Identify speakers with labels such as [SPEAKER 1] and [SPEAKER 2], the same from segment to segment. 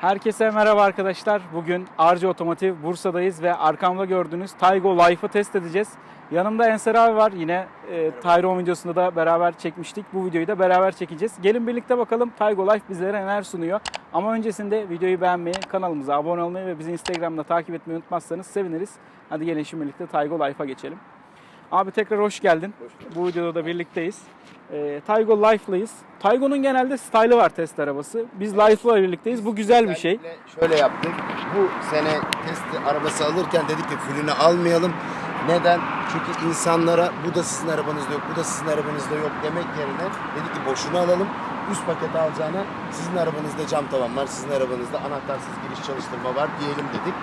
[SPEAKER 1] Herkese merhaba arkadaşlar. Bugün Arca Otomotiv Bursa'dayız ve arkamda gördüğünüz Taygo Life'ı test edeceğiz. Yanımda Enser abi var. Yine e, Tayron videosunda da beraber çekmiştik. Bu videoyu da beraber çekeceğiz. Gelin birlikte bakalım Taygo Life bizlere neler sunuyor. Ama öncesinde videoyu beğenmeyi, kanalımıza abone olmayı ve bizi Instagram'da takip etmeyi unutmazsanız seviniriz. Hadi gelin şimdi birlikte Taygo Life'a geçelim. Abi tekrar hoş geldin. Bu videoda da birlikteyiz. E, Taygo Life'lıyız. Taygo'nun genelde style'ı var test arabası. Biz Life'la birlikteyiz. Bu güzel bir şey.
[SPEAKER 2] Şöyle yaptık. Bu sene test arabası alırken dedik ki fırını almayalım. Neden? Çünkü insanlara bu da sizin arabanızda yok, bu da sizin arabanızda yok demek yerine dedik ki boşuna alalım. Üst paketi alacağına sizin arabanızda cam tavan var, sizin arabanızda anahtarsız giriş çalıştırma var diyelim dedik.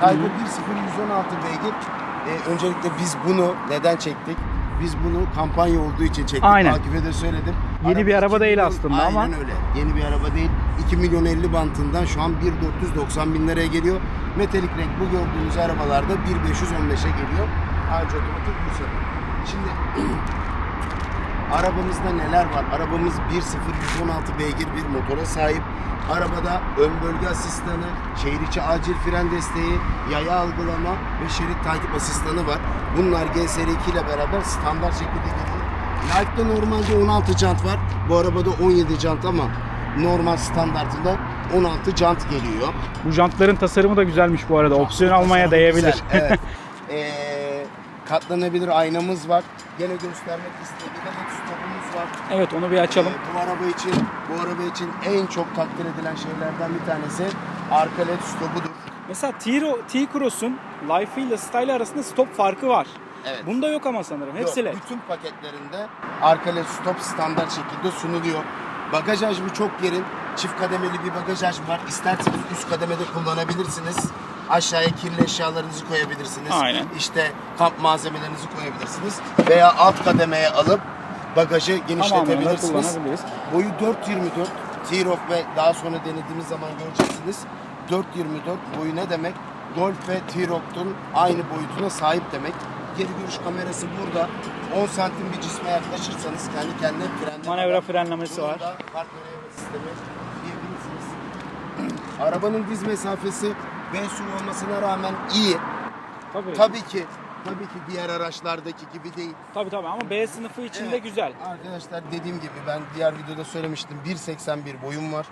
[SPEAKER 2] Taygo 1.0 116 beygir. Ee, öncelikle biz bunu neden çektik? Biz bunu kampanya olduğu için çektik.
[SPEAKER 1] Aynen.
[SPEAKER 2] Takibe de söyledim.
[SPEAKER 1] Yeni bir araba
[SPEAKER 2] 2
[SPEAKER 1] değil
[SPEAKER 2] milyon-
[SPEAKER 1] aslında
[SPEAKER 2] Aynen
[SPEAKER 1] ama-
[SPEAKER 2] öyle. Yeni bir araba değil. 2 milyon 50 bantından şu an 1.490 bin liraya geliyor. Metalik renk bu gördüğünüz arabalarda 1.515'e geliyor. Ayrıca otomatik bu sefer. Şimdi arabamızda neler var? Arabamız 1.0 116 beygir bir motora sahip. Arabada ön bölge asistanı, şehir içi acil fren desteği, yaya algılama ve şerit takip asistanı var. Bunlar GSR2 ile beraber standart şekilde geliyor. Life'da normalde 16 jant var. Bu arabada 17 jant ama normal standartında 16 jant geliyor.
[SPEAKER 1] Bu jantların tasarımı da güzelmiş bu arada. Opsiyon almaya değebilir.
[SPEAKER 2] güzel, Evet. Ee, katlanabilir aynamız var. Gene göstermek var.
[SPEAKER 1] Evet onu bir açalım.
[SPEAKER 2] Ee, bu araba için bu araba için en çok takdir edilen şeylerden bir tanesi arka led stopudur.
[SPEAKER 1] Mesela T-Cross'un Life ile Style arasında stop farkı var.
[SPEAKER 2] Evet.
[SPEAKER 1] Bunda yok ama sanırım. Hepsi LED.
[SPEAKER 2] Bütün paketlerinde arka led stop standart şekilde sunuluyor. Bagaj hacmi çok derin. Çift kademeli bir bagaj hacmi var. İsterseniz üst kademede kullanabilirsiniz. Aşağıya kirli eşyalarınızı koyabilirsiniz.
[SPEAKER 1] Aynen.
[SPEAKER 2] İşte kamp malzemelerinizi koyabilirsiniz. Veya alt kademeye alıp bagajı genişletebilirsiniz.
[SPEAKER 1] kullanabiliriz.
[SPEAKER 2] Boyu 4.24. T-Roc ve daha sonra denediğimiz zaman göreceksiniz. 4.24 boyu ne demek? Golf ve T-Roc'un aynı boyutuna sahip demek. Geri görüş kamerası burada. 10 santim bir cisme yaklaşırsanız kendi kendine frenleme
[SPEAKER 1] Manevra frenlemesi var.
[SPEAKER 2] park manevra sistemi diyebilirsiniz. Arabanın diz mesafesi B SUV olmasına rağmen iyi.
[SPEAKER 1] Tabii.
[SPEAKER 2] Tabii ki tabii ki diğer araçlardaki gibi değil.
[SPEAKER 1] Tabii tabii ama B sınıfı içinde
[SPEAKER 2] Evet.
[SPEAKER 1] güzel.
[SPEAKER 2] Arkadaşlar dediğim gibi ben diğer videoda söylemiştim 1.81 boyum var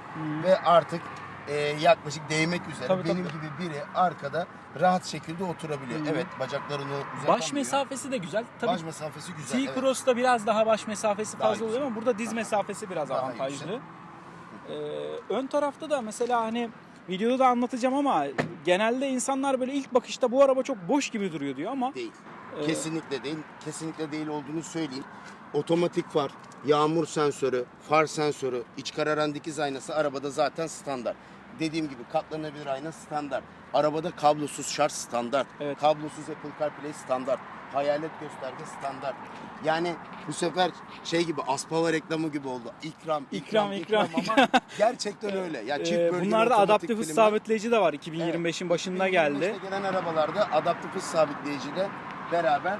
[SPEAKER 2] ve artık e, yaklaşık değmek üzere
[SPEAKER 1] Tabii,
[SPEAKER 2] benim
[SPEAKER 1] tabii.
[SPEAKER 2] gibi biri arkada rahat şekilde oturabiliyor. Evet bacaklarını uzatamıyor.
[SPEAKER 1] Baş mesafesi de güzel. Tabii
[SPEAKER 2] Baş mesafesi güzel. evet.
[SPEAKER 1] T-Cross'ta biraz daha baş mesafesi
[SPEAKER 2] Daha
[SPEAKER 1] fazla oluyor ama burada diz mesafesi biraz
[SPEAKER 2] Daha
[SPEAKER 1] avantajlı. Ee, ön tarafta da mesela hani videoda da anlatacağım ama genelde insanlar böyle ilk bakışta bu araba çok boş gibi duruyor diyor ama
[SPEAKER 2] Değil.
[SPEAKER 1] Ee,
[SPEAKER 2] Kesinlikle değil. Kesinlikle değil olduğunu söyleyeyim. Otomatik far, yağmur sensörü, far sensörü, iç kararan dikiz aynası arabada zaten standart. Dediğim gibi katlanabilir ayna standart. Arabada kablosuz şarj standart.
[SPEAKER 1] Evet.
[SPEAKER 2] Kablosuz Apple CarPlay standart. Hayalet gösterge standart. Yani bu sefer şey gibi Aspava reklamı gibi oldu. İkram,
[SPEAKER 1] İkram,
[SPEAKER 2] ikram,
[SPEAKER 1] ikram,
[SPEAKER 2] ikram, ama gerçekten öyle. Ya çift
[SPEAKER 1] e,
[SPEAKER 2] bölgeli
[SPEAKER 1] bunlarda adaptif hız sabitleyici de var 2025'in başında geldi.
[SPEAKER 2] 2025'te gelen arabalarda adaptif hız sabitleyiciyle beraber e,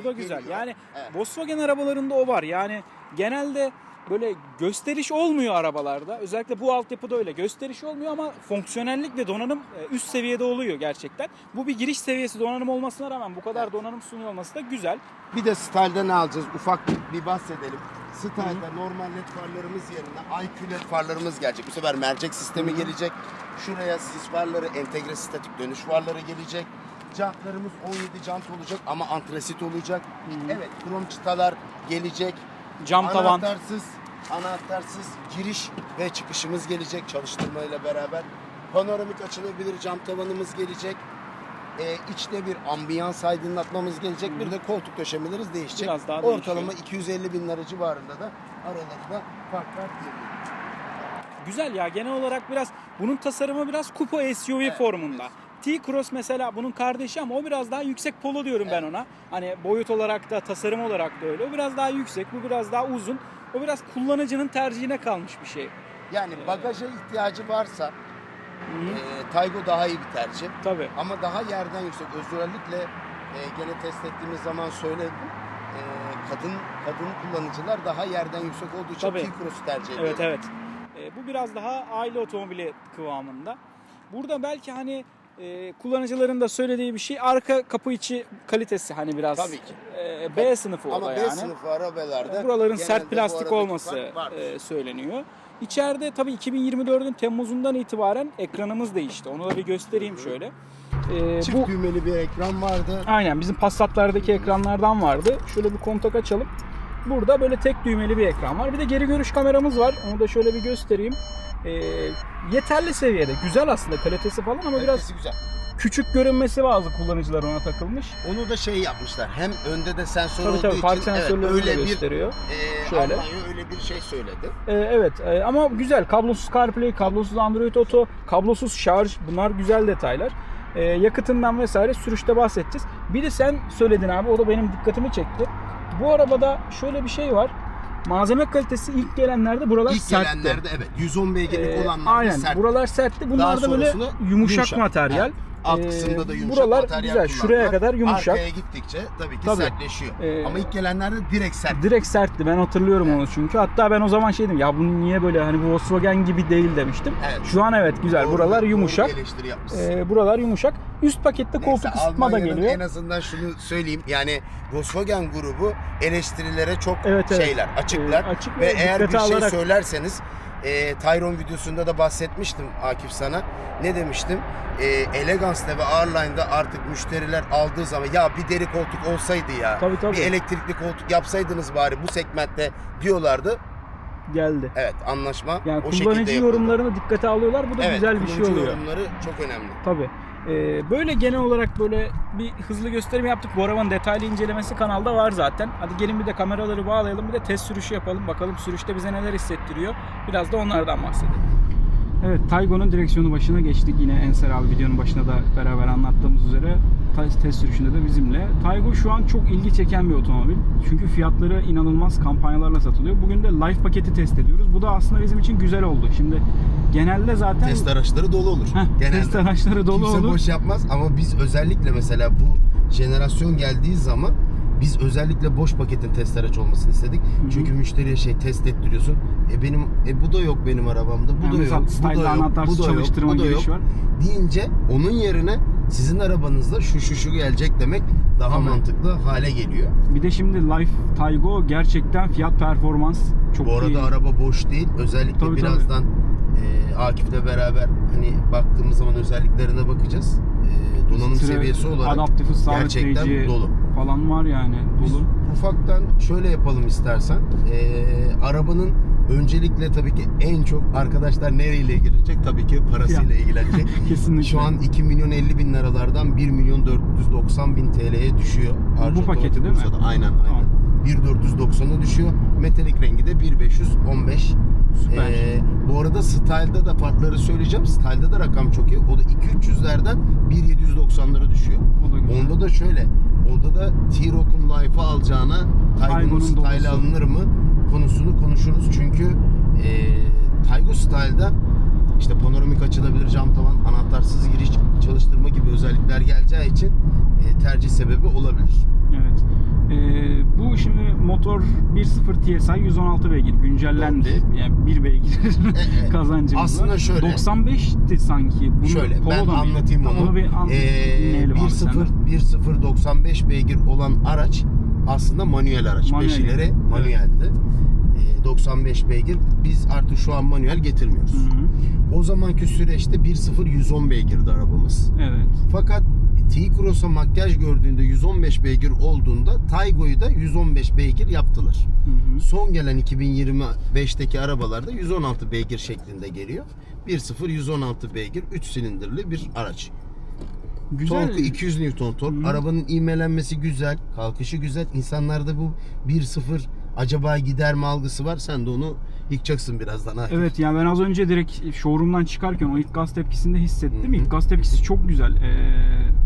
[SPEAKER 1] Bu da güzel.
[SPEAKER 2] geliyor.
[SPEAKER 1] Yani
[SPEAKER 2] Evet.
[SPEAKER 1] Volkswagen arabalarında o var. Yani genelde böyle gösteriş olmuyor arabalarda. Özellikle bu altyapıda öyle. Gösteriş olmuyor ama fonksiyonellik ve donanım e, üst seviyede oluyor gerçekten. Bu bir giriş seviyesi donanım olmasına rağmen bu kadar donanım sunuyor olması da güzel.
[SPEAKER 2] Bir de style'da ne alacağız? Ufak bir bahsedelim. Style'da normal led farlarımız yerine IQ led farlarımız gelecek. Bu sefer mercek sistemi gelecek. Şuraya sis farları, entegre statik dönüş farları gelecek. Jantlarımız 17 jant olacak ama antrasit olacak. Evet, krom çıtalar gelecek.
[SPEAKER 1] Cam tavan.
[SPEAKER 2] Anahtarsız, anahtarsız giriş ve çıkışımız gelecek çalıştırmayla beraber. Panoramik açılabilir cam tavanımız gelecek. Ee, içte bir ambiyans aydınlatmamız gelecek. Bir de koltuk döşemelerimiz değişecek.
[SPEAKER 1] Biraz daha
[SPEAKER 2] Ortalama
[SPEAKER 1] değişiyor.
[SPEAKER 2] 250 bin lira civarında da aralarında farklar geliyor.
[SPEAKER 1] Güzel ya genel olarak biraz bunun tasarımı biraz kupa SUV
[SPEAKER 2] Evet,
[SPEAKER 1] formunda. T-Cross mesela bunun kardeşi ama o biraz daha yüksek polo diyorum ben ona. Hani boyut olarak da tasarım olarak da öyle. O biraz daha yüksek, bu biraz daha uzun. O biraz kullanıcının tercihine kalmış bir şey.
[SPEAKER 2] Yani bagaja ihtiyacı varsa e, Taygo daha iyi bir tercih.
[SPEAKER 1] Tabii.
[SPEAKER 2] Ama daha yerden yüksek. Özellikle e, gene test ettiğimiz zaman söyledim. E, kadın kadın kullanıcılar daha yerden yüksek olduğu için
[SPEAKER 1] Tabii.
[SPEAKER 2] T-Cross'u tercih ediyor.
[SPEAKER 1] Evet evet. Ee, bu biraz daha aile otomobili kıvamında. Burada belki hani e, kullanıcıların da söylediği bir şey arka kapı içi kalitesi hani biraz
[SPEAKER 2] Tabii ki.
[SPEAKER 1] e, B sınıfı o
[SPEAKER 2] Ama
[SPEAKER 1] da
[SPEAKER 2] B
[SPEAKER 1] yani.
[SPEAKER 2] sınıfı arabalarda
[SPEAKER 1] Buraların sert plastik olması e, söyleniyor. İçeride tabii 2024'ün Temmuz'undan itibaren ekranımız değişti. Onu da bir göstereyim şöyle. E,
[SPEAKER 2] Çift
[SPEAKER 1] bu
[SPEAKER 2] düğmeli bir ekran vardı.
[SPEAKER 1] aynen bizim Passat'lardaki ekranlardan vardı. Şöyle bir kontak açalım. Burada böyle tek düğmeli bir ekran var. Bir de geri görüş kameramız var. Onu da şöyle bir göstereyim. E, yeterli seviyede. Güzel aslında kalitesi falan ama biraz
[SPEAKER 2] Kalitesi güzel.
[SPEAKER 1] küçük görünmesi bazı kullanıcılar ona takılmış.
[SPEAKER 2] Onu da şey yapmışlar. Hem önde de sensör
[SPEAKER 1] Tabii
[SPEAKER 2] olduğu
[SPEAKER 1] tabii park
[SPEAKER 2] için evet,
[SPEAKER 1] sensörlerini
[SPEAKER 2] öyle
[SPEAKER 1] de
[SPEAKER 2] bir
[SPEAKER 1] gösteriyor.
[SPEAKER 2] e,
[SPEAKER 1] Şöyle.
[SPEAKER 2] Almanya öyle bir şey söyledi.
[SPEAKER 1] Ee, evet e, ama güzel. Kablosuz CarPlay, kablosuz Android Auto, kablosuz şarj bunlar güzel detaylar. Ee, yakıtından vesaire sürüşte bahsedeceğiz. Bir de sen söyledin abi o da benim dikkatimi çekti. Bu arabada şöyle bir şey var. Malzeme kalitesi ilk gelenlerde buralar
[SPEAKER 2] İlk
[SPEAKER 1] sertti.
[SPEAKER 2] gelenlerde evet 110 beygirlik
[SPEAKER 1] Ee,
[SPEAKER 2] olanlar
[SPEAKER 1] aynen
[SPEAKER 2] sert.
[SPEAKER 1] buralar sertti. Bunlar da böyle
[SPEAKER 2] sonrasında
[SPEAKER 1] yumuşak,
[SPEAKER 2] yumuşak.
[SPEAKER 1] materyal.
[SPEAKER 2] Evet. Alt
[SPEAKER 1] Ee,
[SPEAKER 2] kısımda da yumuşak
[SPEAKER 1] buralar
[SPEAKER 2] materyal
[SPEAKER 1] güzel. Şuraya kadar yumuşak.
[SPEAKER 2] Arkaya gittikçe tabii ki
[SPEAKER 1] Tabii.
[SPEAKER 2] sertleşiyor.
[SPEAKER 1] Ee,
[SPEAKER 2] Ama ilk gelenlerde direkt sert.
[SPEAKER 1] Direkt sertti. Ben hatırlıyorum onu çünkü. Hatta ben o zaman şey dedim ya bu niye böyle hani bu Volkswagen gibi değil demiştim.
[SPEAKER 2] Evet.
[SPEAKER 1] Şu an evet güzel.
[SPEAKER 2] Doğru-
[SPEAKER 1] buralar
[SPEAKER 2] doğru
[SPEAKER 1] yumuşak. Ee, buralar yumuşak. Üst pakette koltuk
[SPEAKER 2] Neyse,
[SPEAKER 1] ısıtma da geliyor.
[SPEAKER 2] En azından şunu söyleyeyim. Yani Volkswagen grubu eleştirilere çok
[SPEAKER 1] Evet, evet.
[SPEAKER 2] şeyler, açıklar.
[SPEAKER 1] Ee, açık
[SPEAKER 2] ve eğer bir şey
[SPEAKER 1] alarak-
[SPEAKER 2] söylerseniz e, Tayron videosunda da bahsetmiştim Akif sana. Ne demiştim? E, Elegance'da ve Arline'da artık müşteriler aldığı zaman ya bir deri koltuk olsaydı ya.
[SPEAKER 1] Tabii, tabii.
[SPEAKER 2] Bir elektrikli koltuk yapsaydınız bari bu segmentte diyorlardı.
[SPEAKER 1] geldi.
[SPEAKER 2] Evet anlaşma
[SPEAKER 1] Yani
[SPEAKER 2] o şekilde
[SPEAKER 1] kullanıcı
[SPEAKER 2] yapıldı.
[SPEAKER 1] yorumlarını dikkate alıyorlar. Bu da
[SPEAKER 2] evet,
[SPEAKER 1] güzel bir şey
[SPEAKER 2] kullanıcı
[SPEAKER 1] oluyor.
[SPEAKER 2] yorumları çok önemli.
[SPEAKER 1] Tabii. Ee, böyle genel olarak böyle bir hızlı gösterim yaptık. Bu arabanın detaylı incelemesi kanalda var zaten. Hadi gelin bir de kameraları bağlayalım bir de test sürüşü yapalım. Bakalım sürüşte bize neler hissettiriyor. Biraz da onlardan bahsedelim. Evet Taygo'nun direksiyonu başına geçtik. Yine Enser abi videonun başında da beraber anlattığımız üzere test sürüşünde de bizimle. Taygo şu an çok ilgi çeken bir otomobil. Çünkü fiyatları inanılmaz kampanyalarla satılıyor. Bugün de Life paketi test ediyoruz. Bu da aslında bizim için güzel oldu. Şimdi genelde zaten
[SPEAKER 2] Test araçları dolu olur.
[SPEAKER 1] Heh,
[SPEAKER 2] Genelde.
[SPEAKER 1] test araçları dolu
[SPEAKER 2] Kimse
[SPEAKER 1] olur.
[SPEAKER 2] boş yapmaz ama biz özellikle mesela bu jenerasyon geldiği zaman biz özellikle boş paketin test araç olmasını istedik.
[SPEAKER 1] hı.
[SPEAKER 2] Çünkü müşteriye şey test ettiriyorsun. E benim e bu da yok benim arabamda. Bu
[SPEAKER 1] Yani
[SPEAKER 2] da yok. Bu da yok. Bu da yok. Bu da yok.
[SPEAKER 1] var.
[SPEAKER 2] Deyince onun yerine sizin arabanızda şu şu şu gelecek demek daha
[SPEAKER 1] Tabii.
[SPEAKER 2] mantıklı hale geliyor.
[SPEAKER 1] Bir de şimdi Life Taygo gerçekten fiyat performans çok
[SPEAKER 2] Bu arada
[SPEAKER 1] iyi.
[SPEAKER 2] araba boş değil. Özellikle
[SPEAKER 1] Tabii, tabii.
[SPEAKER 2] birazdan e, Akif'le beraber hani baktığımız zaman özelliklerine bakacağız. E, donanım
[SPEAKER 1] Sıra-
[SPEAKER 2] seviyesi olarak gerçekten dolu.
[SPEAKER 1] falan var yani dolu.
[SPEAKER 2] Ufaktan şöyle yapalım istersen. Ee, arabanın öncelikle tabii ki en çok arkadaşlar nereyle ilgilenecek? Tabii ki parasıyla
[SPEAKER 1] Fiyat.
[SPEAKER 2] ilgilenecek.
[SPEAKER 1] Kesinlikle.
[SPEAKER 2] Şu an 2 milyon 50 bin liralardan 1 milyon 490 bin TL'ye düşüyor. Arca
[SPEAKER 1] paketi değil mi?
[SPEAKER 2] Bursa'da. Aynen aynen.
[SPEAKER 1] Tamam.
[SPEAKER 2] 1.490'a düşüyor. Metalik rengi de 1.515.
[SPEAKER 1] Süper.
[SPEAKER 2] Ee, bu arada Style'da da farkları söyleyeceğim. Style'da da rakam çok iyi. O da 2-300'lerden 1.790'lara düşüyor.
[SPEAKER 1] O da güzel.
[SPEAKER 2] Onda da şöyle. Onda da T-Rock'un Life'ı alacağına Taygo'nun Style alınır mı konusunu konuşuruz. Çünkü e, Taygo Style'da işte panoramik açılabilir cam tavan, anahtarsız giriş çalıştırma gibi özellikler geleceği için e, tercih sebebi olabilir.
[SPEAKER 1] Evet. Ee, bu şimdi motor 1.0 TSI 116 beygir güncellendi. Yani 1 beygir
[SPEAKER 2] e,
[SPEAKER 1] kazancımız var.
[SPEAKER 2] aslında şöyle.
[SPEAKER 1] 95'ti sanki. Bunu
[SPEAKER 2] Şöyle ben anlatayım
[SPEAKER 1] Tamam,
[SPEAKER 2] onu.
[SPEAKER 1] bir an,
[SPEAKER 2] Ee,
[SPEAKER 1] dinleyelim abi
[SPEAKER 2] 1.0
[SPEAKER 1] senden.
[SPEAKER 2] 1.095 beygir olan araç aslında manuel araç.
[SPEAKER 1] Manuel.
[SPEAKER 2] Beşileri
[SPEAKER 1] Evet.
[SPEAKER 2] manueldi. Ee, 95 beygir. Biz artık şu an manuel getirmiyoruz.
[SPEAKER 1] Hı hı.
[SPEAKER 2] O zamanki süreçte 1.0 110 beygirdi arabamız.
[SPEAKER 1] Evet.
[SPEAKER 2] Fakat T-Cross'a makyaj gördüğünde 115 beygir olduğunda Taygo'yu da 115 beygir yaptılar.
[SPEAKER 1] Hı hı.
[SPEAKER 2] Son gelen 2025'teki arabalarda 116 beygir şeklinde geliyor. 1.0 116 beygir 3 silindirli bir araç.
[SPEAKER 1] Güzel.
[SPEAKER 2] Torku 200 Newton tork.
[SPEAKER 1] Hı.
[SPEAKER 2] Arabanın ivmelenmesi güzel, kalkışı güzel. İnsanlarda bu 1.0 acaba gider mi algısı var. Sen de onu yıkacaksın birazdan. Akif.
[SPEAKER 1] Evet yani ben az önce direkt showroom'dan çıkarken o ilk gaz tepkisini de hissettim.
[SPEAKER 2] Hı hı.
[SPEAKER 1] İlk gaz tepkisi çok güzel. Ee,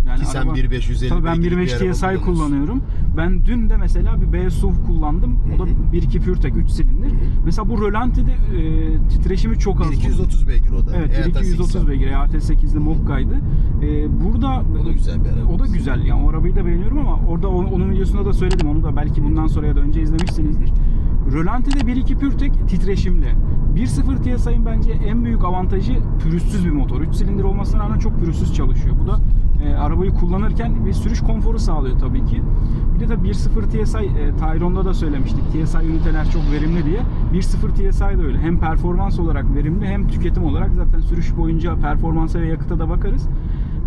[SPEAKER 1] yani
[SPEAKER 2] Ki sen
[SPEAKER 1] araba-
[SPEAKER 2] 1.550
[SPEAKER 1] Tabii ben
[SPEAKER 2] beygirlik bir
[SPEAKER 1] 1.5
[SPEAKER 2] araba
[SPEAKER 1] TSI kullanıyorum. Ben dün de mesela bir B SUV kullandım. O da
[SPEAKER 2] Hı hı.
[SPEAKER 1] 1.2 PureTech 3 silindir.
[SPEAKER 2] Hı hı.
[SPEAKER 1] Mesela bu rölantide e, titreşimi çok az.
[SPEAKER 2] 1230 beygir o da.
[SPEAKER 1] Evet
[SPEAKER 2] EAT
[SPEAKER 1] 1.230
[SPEAKER 2] 8'den.
[SPEAKER 1] beygir. EAT8'li Mokka'ydı. Ee, burada
[SPEAKER 2] O da güzel bir araba.
[SPEAKER 1] o da güzel. Yani o arabayı da beğeniyorum ama orada onun, onun videosunda da söyledim. Onu da belki bundan sonra ya da önce izlemişsinizdir. Rölanti de 1.2 PureTech titreşimli. 1.0 TSI'nin bence en büyük avantajı pürüzsüz bir motor. 3 silindir olmasına rağmen çok pürüzsüz çalışıyor. Bu da e, arabayı kullanırken bir sürüş konforu sağlıyor tabii ki. Bir de tabii 1.0 TSI, e, Tayron'da da söylemiştik. TSI üniteler çok verimli diye. 1.0 TSI de öyle. Hem performans olarak verimli hem tüketim olarak zaten sürüş boyunca performansa ve yakıta da bakarız.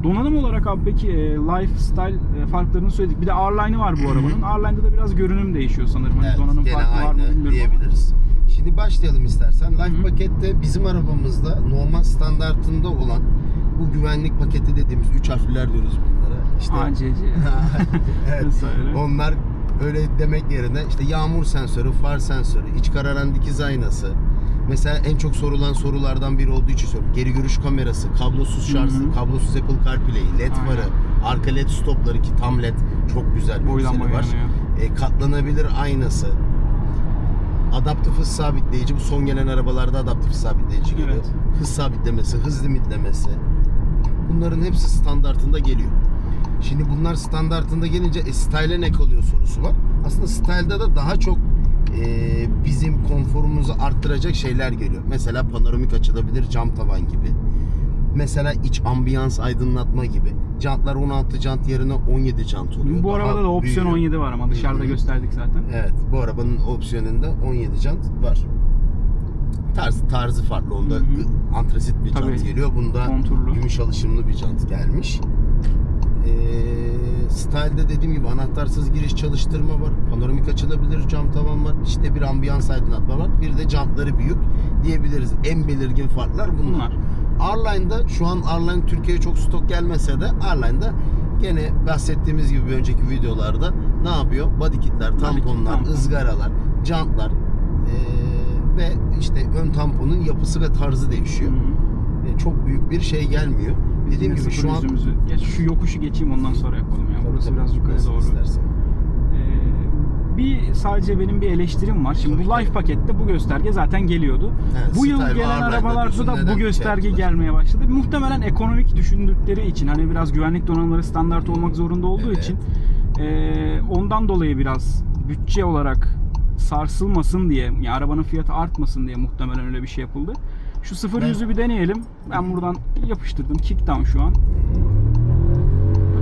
[SPEAKER 1] Donanım olarak abi peki e, lifestyle e, farklarını söyledik. Bir de R-Line'ı var bu arabanın. R-Line'da da biraz görünüm değişiyor sanırım. Hani
[SPEAKER 2] Evet,
[SPEAKER 1] donanım
[SPEAKER 2] gene
[SPEAKER 1] farkı var mı
[SPEAKER 2] aynı
[SPEAKER 1] bilmiyorum ama.
[SPEAKER 2] diyebiliriz. Şimdi başlayalım istersen. Life pakette bizim arabamızda normal standartında olan bu güvenlik paketi dediğimiz üç harfler diyoruz bunlara. İşte
[SPEAKER 1] ACC.
[SPEAKER 2] evet.
[SPEAKER 1] Vesaire.
[SPEAKER 2] Onlar öyle demek yerine işte yağmur sensörü, far sensörü, iç kararan dikiz aynası. Mesela en çok sorulan sorulardan biri olduğu için soruyorum. Geri görüş kamerası, kablosuz şarjı, kablosuz Apple CarPlay, LED
[SPEAKER 1] Aynen.
[SPEAKER 2] farı, arka LED stopları ki tam LED çok güzel bir
[SPEAKER 1] Boydan boya
[SPEAKER 2] var. E, katlanabilir aynası. Adaptif hız sabitleyici. Bu son gelen arabalarda adaptif hız sabitleyici geliyor.
[SPEAKER 1] Evet.
[SPEAKER 2] Hız sabitlemesi, hız limitlemesi. Bunların hepsi standartında geliyor. Şimdi bunlar standartında gelince e, style'e ne kalıyor sorusu var. Aslında style'da da daha çok e, bizim konforumuzu arttıracak şeyler geliyor. Mesela panoramik açılabilir cam tavan gibi. Mesela iç ambiyans aydınlatma gibi. Jantlar 16 jant yerine 17 jant oluyor.
[SPEAKER 1] Bu
[SPEAKER 2] Daha
[SPEAKER 1] arabada da opsiyon
[SPEAKER 2] büyüyor.
[SPEAKER 1] 17 var ama dışarıda
[SPEAKER 2] Hı hı.
[SPEAKER 1] gösterdik zaten.
[SPEAKER 2] Evet, bu arabanın opsiyonunda 17 jant var. Tarzı tarzı farklı. Onda
[SPEAKER 1] Hı hı.
[SPEAKER 2] gı- antrasit bir
[SPEAKER 1] Tabii.
[SPEAKER 2] jant geliyor. Bunda
[SPEAKER 1] Konturlu.
[SPEAKER 2] gümüş alışımlı bir jant gelmiş. Ee, style'de dediğim gibi anahtarsız giriş çalıştırma var. Panoramik açılabilir cam tavan var. İşte bir ambiyans aydınlatma var. Bir de jantları büyük diyebiliriz. En belirgin farklar bunlar.
[SPEAKER 1] Bunlar.
[SPEAKER 2] R-Line'da şu an R-Line Türkiye'ye çok stok gelmese de R-Line'da gene bahsettiğimiz gibi önceki videolarda ne yapıyor? Body kitler,
[SPEAKER 1] kit,
[SPEAKER 2] tamponlar,
[SPEAKER 1] tampon.
[SPEAKER 2] ızgaralar, jantlar ee, ve işte ön tamponun yapısı ve tarzı değişiyor.
[SPEAKER 1] Hı.
[SPEAKER 2] E, çok büyük bir şey gelmiyor. Dediğim gibi şu an
[SPEAKER 1] Geç şu yokuşu geçeyim ondan sonra yapalım
[SPEAKER 2] Tabii,
[SPEAKER 1] biraz yukarı doğru.
[SPEAKER 2] istersen.
[SPEAKER 1] Ee, bir sadece benim bir eleştirim var. Şimdi
[SPEAKER 2] Tabii
[SPEAKER 1] bu
[SPEAKER 2] ki.
[SPEAKER 1] Life pakette bu gösterge zaten geliyordu.
[SPEAKER 2] Evet,
[SPEAKER 1] bu yıl
[SPEAKER 2] Style
[SPEAKER 1] gelen arabalarda da bu
[SPEAKER 2] şey
[SPEAKER 1] gösterge
[SPEAKER 2] yaptılar?
[SPEAKER 1] gelmeye başladı. Muhtemelen ekonomik düşündükleri için hani biraz güvenlik donanımları standart olmak zorunda olduğu
[SPEAKER 2] Evet.
[SPEAKER 1] için ee, ondan dolayı biraz bütçe olarak sarsılmasın diye yani arabanın fiyatı artmasın diye muhtemelen öyle bir şey yapıldı. Şu sıfır yüzü bir deneyelim. Ben buradan yapıştırdım. Kickdown şu an.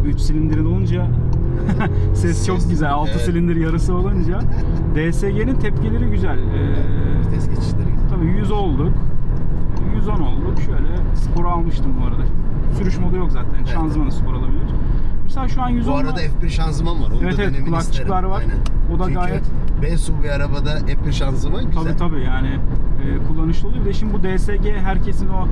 [SPEAKER 1] 3 silindirin olunca ses çok güzel. 6
[SPEAKER 2] evet.
[SPEAKER 1] silindir yarısı olunca DSG'nin tepkileri güzel. Ee,
[SPEAKER 2] Vites geçişleri güzel.
[SPEAKER 1] tabii 100 olduk. 110 olduk. Şöyle spor almıştım bu arada. Sürüş modu yok zaten. Şanzımanı spor alabilir. Mesela şu an 110
[SPEAKER 2] Bu arada F1 şanzıman var. Onu
[SPEAKER 1] Evet,
[SPEAKER 2] da
[SPEAKER 1] evet, kulakçıklar
[SPEAKER 2] isterim.
[SPEAKER 1] var. O da
[SPEAKER 2] Çünkü
[SPEAKER 1] gayet-
[SPEAKER 2] B bir arabada F1 şanzıman güzel.
[SPEAKER 1] Tabii tabii yani e, kullanışlı oluyor. Bir de şimdi bu DSG herkesin o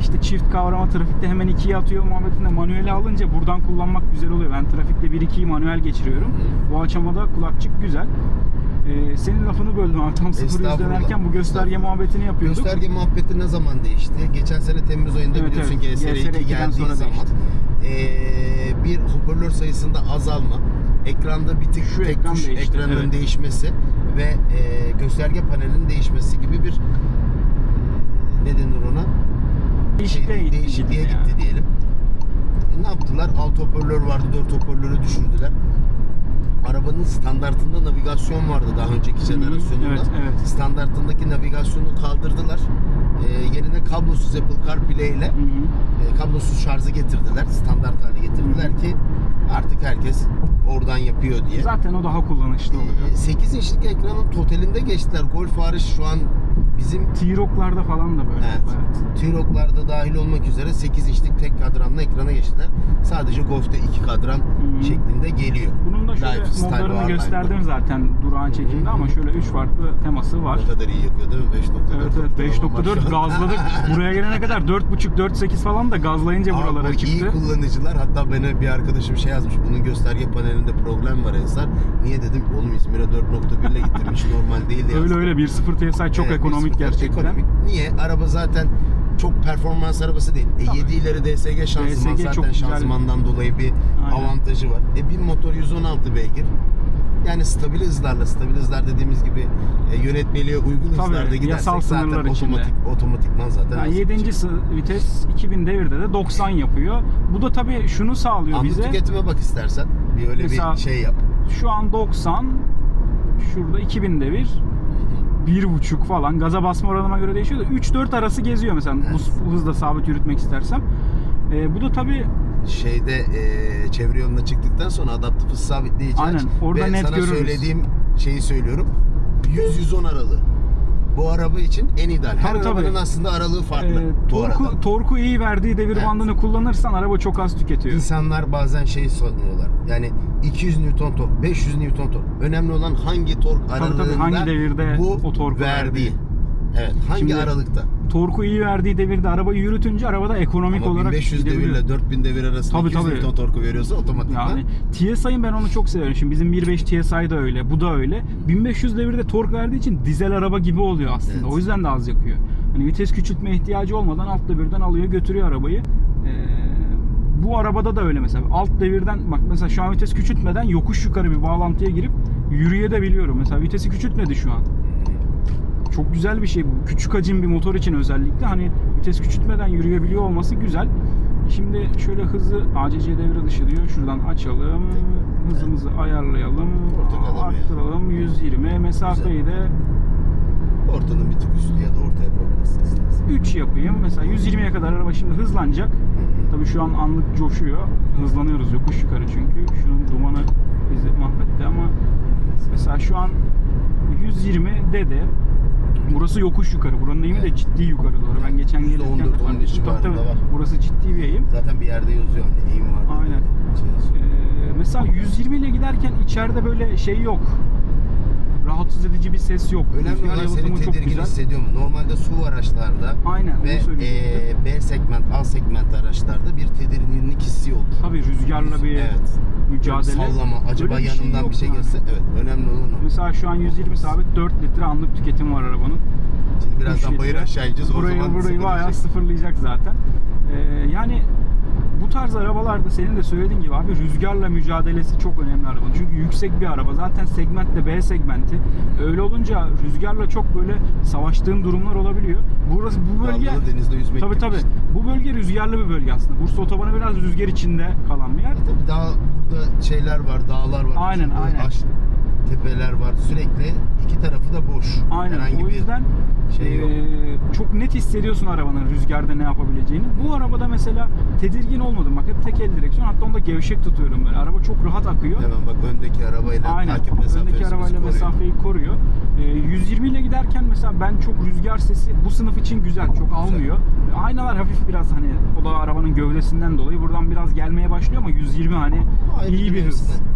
[SPEAKER 1] işte çift kavrama trafikte hemen ikiye atıyor muhabbetinde manueli alınca buradan kullanmak güzel oluyor. Ben trafikte 1-2'yi manuel geçiriyorum. Bu aşamada kulakçık güzel. E, senin lafını böldüm abi tam sıfır yüz
[SPEAKER 2] Estağfurullah.
[SPEAKER 1] dönerken bu gösterge muhabbetini yapıyorduk.
[SPEAKER 2] Gösterge muhabbeti ne zaman değişti? Geçen sene Temmuz ayında
[SPEAKER 1] Evet,
[SPEAKER 2] biliyorsun
[SPEAKER 1] evet.
[SPEAKER 2] GSR 2
[SPEAKER 1] GSR 2'den
[SPEAKER 2] geldiği
[SPEAKER 1] sonra
[SPEAKER 2] zaman eee, bir hoparlör sayısında azalma, ekranda bir tık
[SPEAKER 1] Şu
[SPEAKER 2] tek
[SPEAKER 1] ekran
[SPEAKER 2] tuş
[SPEAKER 1] değişti,
[SPEAKER 2] ekranının
[SPEAKER 1] evet.
[SPEAKER 2] değişmesi ve eee, gösterge panelinin değişmesi gibi bir ne denir ona?
[SPEAKER 1] Değişikliğe gitti,
[SPEAKER 2] değişikliğe
[SPEAKER 1] gitti
[SPEAKER 2] gitti diyelim. E, ne yaptılar? 6 hoparlör vardı, 4 hoparlörü düşürdüler. Arabanın standartında navigasyon vardı daha önceki jenerasyonunda.
[SPEAKER 1] Evet, evet.
[SPEAKER 2] Standartındaki navigasyonu kaldırdılar. E, yerine kablosuz Apple CarPlay ile
[SPEAKER 1] Hı hı.
[SPEAKER 2] e, kablosuz şarjı getirdiler. Standart hale getirdiler ki artık herkes oradan yapıyor diye.
[SPEAKER 1] Zaten o daha kullanışlı oluyor.
[SPEAKER 2] E, 8 inçlik ekranın totalinde geçtiler. Golf hariç şu an bizim
[SPEAKER 1] T-Rock'larda falan da böyle.
[SPEAKER 2] Evet. T-Roc'larda dahil olmak üzere 8 inçlik tek kadranlı ekrana geçtiler. Sadece Golf'te 2 kadran
[SPEAKER 1] hı.
[SPEAKER 2] şeklinde geliyor.
[SPEAKER 1] Bunun da şöyle modlarını gösterdim
[SPEAKER 2] Line'da.
[SPEAKER 1] zaten durağan çekimde ama şöyle 3 farklı teması var.
[SPEAKER 2] Ne kadar iyi yakıyor değil mi? 5.4
[SPEAKER 1] Evet evet
[SPEAKER 2] ortalama var
[SPEAKER 1] 5.4
[SPEAKER 2] şu an.
[SPEAKER 1] gazladık. Buraya gelene kadar 4.5 4.8 falan da gazlayınca
[SPEAKER 2] Abi
[SPEAKER 1] buralara
[SPEAKER 2] bu iyi
[SPEAKER 1] çıktı.
[SPEAKER 2] kullanıcılar hatta bana bir arkadaşım şey yazmış bunun gösterge panelinde problem var Ensar. Niye dedim oğlum İzmir'e 4.1 ile gittim hiç normal değil yazdım.
[SPEAKER 1] Öyle öyle 1.0 TSI çok
[SPEAKER 2] Evet,
[SPEAKER 1] ekonomik gerçekten.
[SPEAKER 2] Ekonomik. Niye? Araba zaten çok performans arabası değil. E,
[SPEAKER 1] Tabii.
[SPEAKER 2] 7 ileri DSG şanzıman
[SPEAKER 1] DSG çok
[SPEAKER 2] zaten
[SPEAKER 1] güzel.
[SPEAKER 2] şanzımandan dolayı bir
[SPEAKER 1] Aynen.
[SPEAKER 2] avantajı var. E bir motor 116 beygir. Yani stabil hızlarla, stabil hızlar dediğimiz gibi e, yönetmeliğe uygun
[SPEAKER 1] Tabii,
[SPEAKER 2] hızlarda gidersek zaten
[SPEAKER 1] sınırlar içinde.
[SPEAKER 2] otomatik, otomatikman zaten.
[SPEAKER 1] Yani
[SPEAKER 2] hızlı
[SPEAKER 1] 7.
[SPEAKER 2] gidecek.
[SPEAKER 1] sı- vites 2000 devirde de 90 yapıyor. Bu da tabii şunu sağlıyor
[SPEAKER 2] Anlık
[SPEAKER 1] bize.
[SPEAKER 2] tüketime bak istersen. Bir öyle
[SPEAKER 1] Mesela-
[SPEAKER 2] bir şey yap.
[SPEAKER 1] Şu an 90 şurada 2000 devir. Bir buçuk falan. Gaza basma oranıma göre değişiyor da 3-4 arası geziyor mesela bu hızda sabit yürütmek istersem. E, bu da tabii
[SPEAKER 2] Şeyde e, çevre yoluna çıktıktan sonra adaptif hız sabitleyici
[SPEAKER 1] Aynen,
[SPEAKER 2] aç.
[SPEAKER 1] orada
[SPEAKER 2] Ve
[SPEAKER 1] net
[SPEAKER 2] sana
[SPEAKER 1] görürüz.
[SPEAKER 2] söylediğim şeyi söylüyorum. 100-110 aralığı. Bu araba için en ideal. Her
[SPEAKER 1] Tabii, tabii.
[SPEAKER 2] arabanın aslında aralığı farklı
[SPEAKER 1] e,
[SPEAKER 2] arada.
[SPEAKER 1] torku, torku iyi verdiği devir
[SPEAKER 2] Evet.
[SPEAKER 1] bandını kullanırsan araba çok az tüketiyor.
[SPEAKER 2] İnsanlar bazen şey sanıyorlar. Yani 200 Newton tork, 500 Newton tork. Önemli olan hangi tork
[SPEAKER 1] tabii,
[SPEAKER 2] aralığında
[SPEAKER 1] hangi devirde
[SPEAKER 2] bu
[SPEAKER 1] o torku
[SPEAKER 2] verdiği.
[SPEAKER 1] verdiği.
[SPEAKER 2] Evet, hangi
[SPEAKER 1] Şimdi-
[SPEAKER 2] aralıkta?
[SPEAKER 1] Torku iyi verdiği devirde arabayı yürütünce arabada ekonomik
[SPEAKER 2] Ama
[SPEAKER 1] olarak
[SPEAKER 2] 1500
[SPEAKER 1] gidebiliyor.
[SPEAKER 2] devirle 4000 devir arasında
[SPEAKER 1] Tabii,
[SPEAKER 2] 200
[SPEAKER 1] tabii.
[SPEAKER 2] Torku veriyorsa otomatikman
[SPEAKER 1] Yani TSI'ın ben onu çok severim. Şimdi bizim 1.5 TSI da öyle, bu da öyle. 1500 devirde tork verdiği için dizel araba gibi oluyor aslında.
[SPEAKER 2] Evet.
[SPEAKER 1] O yüzden de az yakıyor. Hani vites küçültme ihtiyacı olmadan alt devirden alıyor götürüyor arabayı. Ee, bu arabada da öyle mesela. Alt devirden bak mesela şu an vites küçültmeden yokuş yukarı bir bağlantıya girip yürüyebiliyorum. Mesela vitesi küçültmedi şu an. Çok güzel bir şey bu. Küçük hacim bir motor için özellikle hani vites küçültmeden yürüyebiliyor olması güzel. Şimdi şöyle hızı ACC devre dışı diyor. Şuradan açalım. Hızımızı ayarlayalım. Arttıralım 120. Mesafeyi de
[SPEAKER 2] ortanın bir tık üstü ya da ortaya istersen.
[SPEAKER 1] 3 yapayım. Mesela 120'ye kadar araba şimdi hızlanacak. Tabii şu an anlık coşuyor. Hızlanıyoruz yokuş yukarı çünkü. Şunun dumanı bizi mahvetti ama mesela şu an 120 de Burası yokuş yukarı. Buranın eğimi de
[SPEAKER 2] Evet.
[SPEAKER 1] ciddi yukarı doğru. Ben geçen
[SPEAKER 2] %14,
[SPEAKER 1] gelirken
[SPEAKER 2] 15
[SPEAKER 1] fark ettim. Tabii,
[SPEAKER 2] civarında
[SPEAKER 1] tabii.
[SPEAKER 2] var.
[SPEAKER 1] Burası ciddi bir eğim.
[SPEAKER 2] Zaten bir yerde yazıyor hani eğim var.
[SPEAKER 1] Aynen.
[SPEAKER 2] Şey yazıyor.
[SPEAKER 1] Ee, mesela 120 ile giderken içeride böyle şey yok. Rahatsız edici bir ses yok.
[SPEAKER 2] Önemli
[SPEAKER 1] Rüzgar
[SPEAKER 2] olan seni
[SPEAKER 1] yalıtımı çok
[SPEAKER 2] tedirgin
[SPEAKER 1] güzel.
[SPEAKER 2] hissediyor mu? Normalde SUV araçlarda
[SPEAKER 1] Aynen onu
[SPEAKER 2] ve
[SPEAKER 1] söyleyecektim.
[SPEAKER 2] e, B segment, A segment araçlarda bir tedirginlik hissi olur.
[SPEAKER 1] Tabii rüzgarla bir
[SPEAKER 2] evet.
[SPEAKER 1] Mücadele.
[SPEAKER 2] Sallama, acaba
[SPEAKER 1] Öyle bir şey
[SPEAKER 2] yanımdan
[SPEAKER 1] yok
[SPEAKER 2] bir şey
[SPEAKER 1] yani.
[SPEAKER 2] gelse evet önemli olan o.
[SPEAKER 1] Mesela şu an 120 sabit 4 litre anlık tüketim var arabanın.
[SPEAKER 2] Şimdi birazdan bayır aşağı ineceğiz o
[SPEAKER 1] burayı,
[SPEAKER 2] zaman
[SPEAKER 1] burayı bayağı
[SPEAKER 2] sıfırlayacak.
[SPEAKER 1] sıfırlayacak zaten. Ee, yani bu tarz arabalarda senin de söylediğin gibi abi rüzgarla mücadelesi çok önemli arabanın. Çünkü yüksek bir araba. Zaten segment de B segmenti. Öyle olunca rüzgarla çok böyle savaştığın durumlar olabiliyor. Burası bu bölge
[SPEAKER 2] Dalgalı denizde yüzmek
[SPEAKER 1] Tabii
[SPEAKER 2] gibi
[SPEAKER 1] tabii.
[SPEAKER 2] işte.
[SPEAKER 1] Bu bölge rüzgarlı bir bölge aslında. Bursa otobanı biraz rüzgar içinde kalan bir yer.
[SPEAKER 2] Tabii daha burada şeyler var, dağlar var.
[SPEAKER 1] Aynen, aynen.
[SPEAKER 2] Aş, tepeler var. Sürekli iki tarafı da boş.
[SPEAKER 1] Aynen.
[SPEAKER 2] Herhangi
[SPEAKER 1] o yüzden
[SPEAKER 2] şey yok.
[SPEAKER 1] eee, çok net hissediyorsun arabanın rüzgarda ne yapabileceğini. Bu arabada mesela tedirgin olmadım. Bak hep tek el direksiyon. Hatta onu da gevşek tutuyorum böyle. Araba çok rahat akıyor.
[SPEAKER 2] Hemen bak öndeki arabayla
[SPEAKER 1] Aynen.
[SPEAKER 2] takip mesafesi
[SPEAKER 1] Öndeki arabayla
[SPEAKER 2] koruyor.
[SPEAKER 1] mesafeyi koruyor. Eee, 120 ile giderken mesela ben çok rüzgar sesi bu sınıf için güzel. Çok almıyor. Aynalar hafif biraz hani o da arabanın gövdesinden dolayı buradan biraz gelmeye başlıyor ama 120 hani
[SPEAKER 2] Ayrı
[SPEAKER 1] iyi bir hız.
[SPEAKER 2] mevsimde.